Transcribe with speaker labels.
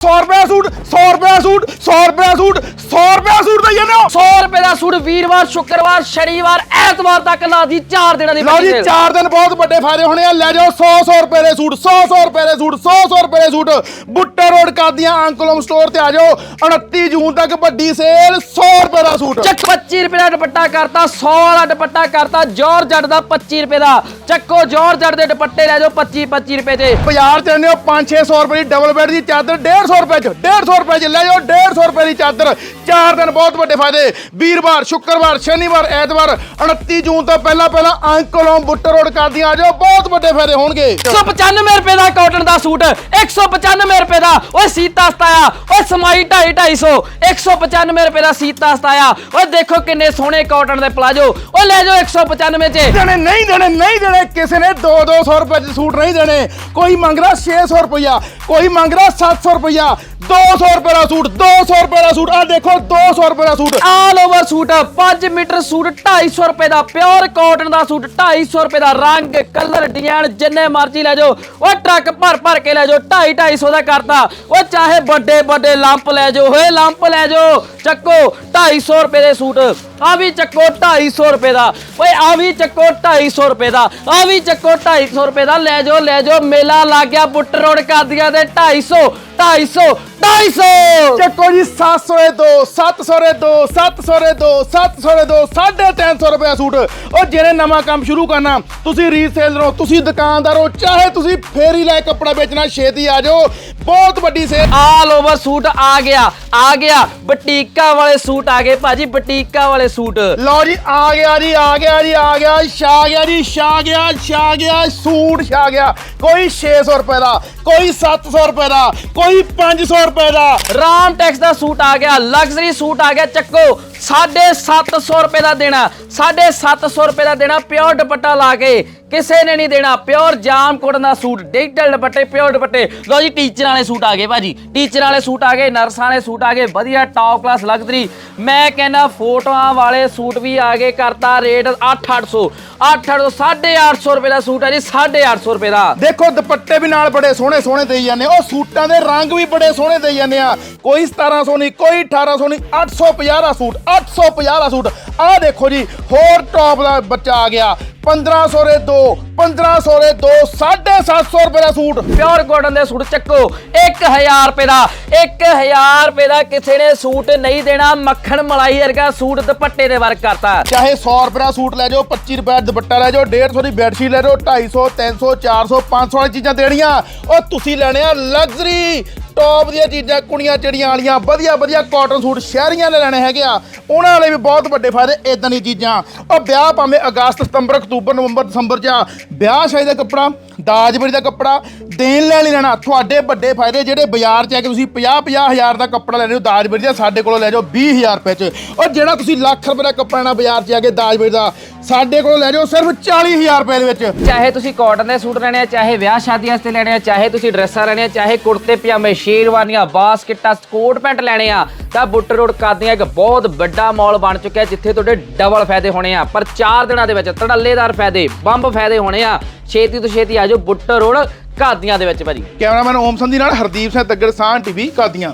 Speaker 1: 100 ਰੁਪਏ ਸੂਟ 100 ਰੁਪਏ ਸੂਟ 100 ਰੁਪਏ ਸੂਟ ਸੂਟ
Speaker 2: ਵੀਰਵਾਰ ਸ਼ੁੱਕਰਵਾਰ ਸ਼ਨੀਵਾਰ ਐਤਵਾਰ ਤੱਕ ਲਾ ਦੀ 4 ਦਿਨਾਂ ਦੀ
Speaker 1: ਲਓ ਜੀ
Speaker 2: sale।
Speaker 1: ਚਾਰ ਦਿਨ ਬਹੁਤ ਵੱਡੇ ਫਾਇਦੇ ਹੋਣੇ ਆ। ਲੈ ਜਾਓ 100 100 ਰੁਪਏ ਦੇ ਸੂਟ 100 100 ਰੁਪਏ ਦੇ ਸੂਟ 100 100 ਰੁਪਏ ਦੇ ਸੂਟ। ਬੁੱਟੇ ਰੋਡ ਕਾਦੀਆਂ ਅੰਕਲਮ ਸਟੋਰ ਤੇ ਆ ਜਾਓ। 29 ਜੂਨ ਤੱਕ ਵੱਡੀ ਸੇਲ 100 ਰੁਪਏ ਦਾ ਸੂਟ।
Speaker 2: ਚੱਕ 25 ਰੁਪਏ ਦਾ ਦੁਪੱਟਾ ਕਰਤਾ 100 ਵਾਲਾ ਦੁਪੱਟਾ ਕਰਤਾ ਜੋਰਜੱਟ ਦਾ 25 ਰੁਪਏ ਦਾ। ਚੱਕੋ ਜੋਰਜੱਟ ਦੇ ਦੁਪੱਟੇ ਲੈ ਜਾਓ 25 25 ਰੁਪਏ ਦੇ।
Speaker 1: ਬਾਜ਼ਾਰ ਚ ਆਉਂਦੇ ਹੋ 5-600 ਰੁਪਏ ਦੀ ਡਬਲ ਬੈੱਡ ਦੀ ਚਾਦਰ 150 ਰੁਪਏ ਚ 150 ਰੁਪਏ ਚ ਲੈ ਜਾਓ 150 ਰੁਪਏ ਦੀ ਚਾਦਰ। ਚਾਰ ਦਿਨ ਬਹੁਤ ਵੱਡੇ ਫਾਇਦੇ। ਵੀਰਵਾਰ ਸ਼ੁੱਕਰਵਾਰ ਸ਼ਨੀਵਾਰ ਐਤਵਾਰ 29 ਜੂਨ ਤੋਂ ਪਹਿਲਾਂ ਪਹਿਲਾਂ ਅੰਕਲੋਮ ਬੁੱਟਰ ਰੋਡ ਕਾਦੀਆਂ ਆ ਜਾਓ। ਬਹੁਤ ਵੱਡੇ ਫਾਇਦੇ ਹੋਣਗੇ।
Speaker 2: 195 ਰੁਪਏ ਦਾ ਕਾਟਨ ਦਾ ਸੂਟ 195 ਰੁਪਏ ਦਾ ਓਏ ਸੀਤਾ ਸਤਾਇਆ ਓਏ ਸਮਾਈ 250 250 195 ਰੁਪਏ ਦਾ ਸੀਤਾ ਸਤਾਇਆ। ਓਏ ਦੇਖੋ ਕਿੰਨੇ ਸੋਹਣੇ ਕਾਟਨ ਦੇ ਪਲਾਜੋ। ਓਏ ਲੈ ਜਾਓ 195 ਚ।
Speaker 1: ਦੇਣੇ ਨਹੀਂ ਦੇਣੇ ਨਹੀਂ ਦੇਣੇ ਕਿਸੇ ਨੇ 2-200 ਰੁਪਏ ਚ ਸੂਟ ਨਹੀਂ ਦੇਣੇ। ਕੋਈ ਮੰਗ ਰਿਹਾ 600 ਰੁਪਇਆ ਕੋਈ ਮੰਗ ਰਿਹਾ 700 ਰੁਪਇਆ 200 ਰੁਪਏ ਦਾ ਸੂਟ 200 ਰੁਪਏ ਦਾ ਸੂਟ ਆ ਦੇਖੋ 200 ਰੁਪਏ ਦਾ suit.
Speaker 2: All over suit 5 metre suit 250 ਰੁਪਏ ਦਾ ਪਿਓਰ ਕਾਟਨ ਦਾ ਸੂਟ 250 ਰੁਪਏ ਦਾ ਰੰਗ ਕਲਰ ਡਿਜ਼ਾਈਨ ਜਿੰਨੇ ਮਰਜ਼ੀ ਲੈ ਜਾਓ। ਓ ਟਰੱਕ ਭਰ ਭਰ ਕੇ ਲੈ ਜਾਓ 2.5 250 ਦਾ ਕਰਤਾ। ਓ ਚਾਹੇ ਵੱਡੇ ਵੱਡੇ ਲੰਪ ਲੈ ਜਾਓ ਹੋਏ ਲੰਪ ਲੈ ਜਾਓ। ਚੱਕੋ 250 ਰੁਪਏ ਦੇ ਸੂਟ। ਆ ਵੀ ਚੱਕੋ 250 ਰੁਪਏ ਦਾ। ਓਏ ਆ ਵੀ ਚੱਕੋ 250 ਰੁਪਏ ਦਾ। ਆ ਵੀ ਚੱਕੋ 250 ਰੁਪਏ ਦਾ। ਲੈ ਜਾਓ ਲੈ ਜਾਓ, ਮੇਲਾ ਲੱਗ ਗਿਆ ਬੁੱਟ ਰੋਡ ਕਾਦੀਆਂ ਦੇ 250 250 250
Speaker 1: ਚੱਕੋ ਜੀ 700 ਦੇ ਦੋ 700 ਦੇ ਦੋ 700 ਦੇ ਦੋ 700 ਦੇ ਦੋ 350 ਰੁਪਏ ਸੂਟ। ਉਹ ਜਿਹਨੇ ਨਵਾਂ ਕੰਮ ਸ਼ੁਰੂ ਕਰਨਾ ਤੁਸੀਂ ਰੀਸੇਲਰ ਹੋ ਤੁਸੀਂ ਦੁਕਾਨਦਾਰ ਹੋ ਚਾਹੇ ਤੁਸੀਂ ਫੇਰੀ ਲੈ ਕੱਪੜਾ ਵੇਚਣਾ ਛੇਤੀ ਆ ਜਾਓ। ਬਹੁਤ ਵੱਡੀ ਸੇਲ
Speaker 2: ਆਲ ਓਵਰ ਸੂਟ ਆ ਗਿਆ ਆ ਗਿਆ। ਬਟੀਕਾ ਵਾਲੇ ਸੂਟ ਆ ਗਏ ਭਾਜੀ ਬਟੀਕਾ ਵਾਲੇ ਸੂਟ।
Speaker 1: ਲਓ ਜੀ ਆ ਗਿਆ ਜੀ ਆ ਗਿਆ ਜੀ ਆ ਗਿਆ ਛਾ ਗਿਆ ਜੀ ਛਾ ਗਿਆ ਛਾ ਗਿਆ ਸੂਟ ਛਾ ਗਿਆ। ਕੋਈ 600 ਰੁਪਏ ਦਾ ਕੋਈ 700 ਰੁਪਏ ਦਾ ਕੋਈ 500 ਰੁਪਏ ਦਾ।
Speaker 2: ਰਾਮ ਟੈਕਸ ਦਾ ਸੂਟ ਆ ਗਿਆ ਲਗਜ਼ਰੀ ਸੂਟ ਆ ਗਿਆ, ਚੱਕੋ। 750 ਰੁਪਏ ਦਾ ਦੇਣਾ 750 ਰੁਪਏ ਦਾ ਦੇਣਾ ਪਿਓਰ ਦੁਪੱਟਾ ਲਾ ਕੇ। ਕਿਸੇ ਨੇ ਨਹੀਂ ਦੇਣਾ। ਪਿਓਰ ਜਾਮ ਕੋਟਨ ਦਾ ਸੂਟ ਡਿਜੀਟਲ ਦੁਪੱਟੇ ਪਿਓਰ ਦੁਪੱਟੇ। ਲਓ ਜੀ ਟੀਚਰ ਵਾਲੇ ਸੂਟ ਆ ਗਏ ਭਾਜੀ। ਟੀਚਰ ਵਾਲੇ ਸੂਟ ਆ ਗਏ ਨਰਸਾਂ ਵਾਲੇ ਸੂਟ ਆ ਗਏ, ਵਧੀਆ ਟੌਪ ਕਲਾਸ ਲਗਜ਼ਰੀ ਮੈਂ ਕਹਿੰਦਾ ਫੋਟੋਆਂ ਵਾਲੇ ਸੂਟ ਵੀ ਆ ਗਏ ਕਰਤਾ ਰੇਟ 8800 8800 850 ਰੁਪਏ ਦਾ ਸੂਟ ਹੈ ਜੀ 850 ਰੁਪਏ ਦਾ।
Speaker 1: ਦੇਖੋ, ਦੁਪੱਟੇ ਵੀ ਨਾਲ ਬੜੇ ਸੋਹਣੇ ਸੋਹਣੇ ਦੇਈ ਜਾਂਦੇ ਉਹ ਸੂਟਾਂ ਦੇ ਰੰਗ ਵੀ ਬੜੇ ਸੋਹਣੇ ਦੇਈ ਜਾਂਦੇ ਆ। ਕੋਈ 1700 ਨਹੀਂ, ਕੋਈ 1800 ਨਹੀਂ 850 ਦਾ ਸੂਟ 850 ਦਾ ਸੂਟ। ਆਹ ਦੇਖੋ ਜੀ, ਹੋਰ ਟੌਪ ਦਾ ਬੱਚਾ ਆ ਗਿਆ। 1500 ਦੇ ਦੋ। 1500 ਦੇ ਦੋ 750 ਰੁਪਏ ਦਾ ਸੂਟ।
Speaker 2: ਪਿਓਰ ਕਾਟਨ ਦੇ ਸੂਟ ਚੱਕੋ। 1000 ਰੁਪਏ ਦਾ 1000 ਰੁਪਏ ਦਾ ਕਿਸੇ ਨੇ ਸੂਟ ਨਹੀਂ ਦੇਣਾ। ਮੱਖਣ ਮਲਾਈ ਵਰਗਾ ਸੂਟ ਦੁਪੱਟੇ ਦੇ ਵਰਕ ਕਰਤਾ।
Speaker 1: ਚਾਹੇ 100 ਰੁਪਏ ਦਾ ਸੂਟ ਲੈ ਜਾਓ 25 ਰੁਪਏ ਦਾ ਦੁਪੱਟਾ ਲੈ ਜਾਓ 150 ਦੀ ਬੈਡਸ਼ੀਟ ਲੈ ਜਾਓ 250 300 400 500 ਵਾਲੀ ਚੀਜ਼ਾਂ ਦੇਣੀਆਂ। ਉਹ ਤੁਸੀਂ ਲੈਣੇ ਆ ਲਗਜ਼ਰੀ ਟੌਪ ਦੀਆਂ ਚੀਜ਼ਾਂ ਕੁੜੀਆਂ ਚਿੜੀਆਂ ਵਾਲੀਆਂ ਵਧੀਆ ਵਧੀਆ ਕਾਟਨ ਸੂਟ ਸ਼ਹਿਰੀਆਂ ਨੇ ਲੈਣੇ ਹੈਗੇ ਆ। ਉਹਨਾਂ ਵਾਲੇ ਵੀ ਬਹੁਤ ਵੱਡੇ ਫਾਇਦੇ ਇਦਾਂ ਦੀ ਚੀਜ਼ਾਂ। ਉਹ ਵਿਆਹ ਭਾਵੇਂ ਅਗਸਤ ਸਤੰਬਰ ਅਕਤੂਬਰ ਨਵੰਬਰ ਦਸੰਬਰ ਚ ਵਿਆਹ ਸ਼ਾਦੀ ਦਾ ਕੱਪੜਾ, ਦਾਜਬਰੀ ਦਾ ਕੱਪੜਾ, ਦੇਣ ਲੈਣ ਨਹੀਂ ਲੈਣਾ। ਤੁਹਾਡੇ ਵੱਡੇ ਫਾਇਦੇ ਜਿਹੜੇ ਬਾਜ਼ਾਰ ਚ ਆ ਕੇ ਤੁਸੀਂ 50 50 ਹਜ਼ਾਰ ਦਾ ਕੱਪੜਾ ਲੈਣੇ ਹੋ ਦਾਜ ਦਾ ਸਾਡੇ ਕੋਲੋਂ ਲੈ ਜਾਓ 20000 ਰੁਪਏ ਚ। ਔਰ ਜਿਹੜਾ ਤੁਸੀਂ ਲੱਖ ਰੁਪਏ ਦਾ ਕੱਪੜਾ ਲੈਣਾ ਬਾਜ਼ਾਰ ਚ ਆ ਕੇ ਦਾਜ ਦਾ, ਸਾਡੇ ਕੋਲੋਂ ਲੈ ਜਾਓ ਸਿਰਫ 40000 ਰੁਪਏ ਦੇ ਵਿੱਚ।
Speaker 2: ਚਾਹੇ ਤੁਸੀਂ ਕਾਟਨ ਦੇ ਸੂਟ ਲੈਣੇ ਆ, ਚਾਹੇ ਵਿਆਹ ਸ਼ਾਦੀਆਂ ਵਾਸਤੇ ਲੈਣੇ ਆ, ਚਾਹੇ ਤੁਸੀਂ ਡਰੈਸਾਂ ਲੈਣੀਆਂ, ਚਾਹੇ ਕੁੜਤੇ, ਪਜਾਮੇ, ਸ਼ੇਰਵਾਨੀਆਂ, ਬਾਸਕਟਾਂ ਕੋਟ ਪੈਂਟ ਲੈਣੇ ਆ, ਤਾਂ ਬੁੱਟਰ ਰੋਡ ਕਾਦੀਆਂ ਇੱਕ ਬਹੁਤ ਵੱਡਾ ਮਾਲ ਬਣ ਚੁੱਕਿਆ, ਜਿੱਥੇ ਤੁਹਾਡੇ ਡਬਲ ਫਾਇਦੇ ਹੋਣੇ ਆ। ਪਰ 4 ਦਿਨਾਂ ਦੇ ਵਿੱਚ ਧੜੱਲੇਦਾਰ ਫਾਇਦੇ, ਬੰਬ ਫਾਇਦੇ ਹੋਣੇ ਆ। ਛੇਤੀ ਤੋਂ ਛੇਤੀ ਆ ਜਾਓ ਬੁੱਟਰ ਰੋਡ ਕਾਦੀਆਂ ਦੇ ਵਿੱਚ ਭਾਜੀ।
Speaker 1: ਕੈਮਰਾਮੈਨ ਓਮ ਸੰਧੀ ਨਾਲ ਹਰਦੀਪ ਸਿੰਘ ਤੱਗੜ ਸਾਹ ਟੀਵੀ ਕਾਦੀਆਂ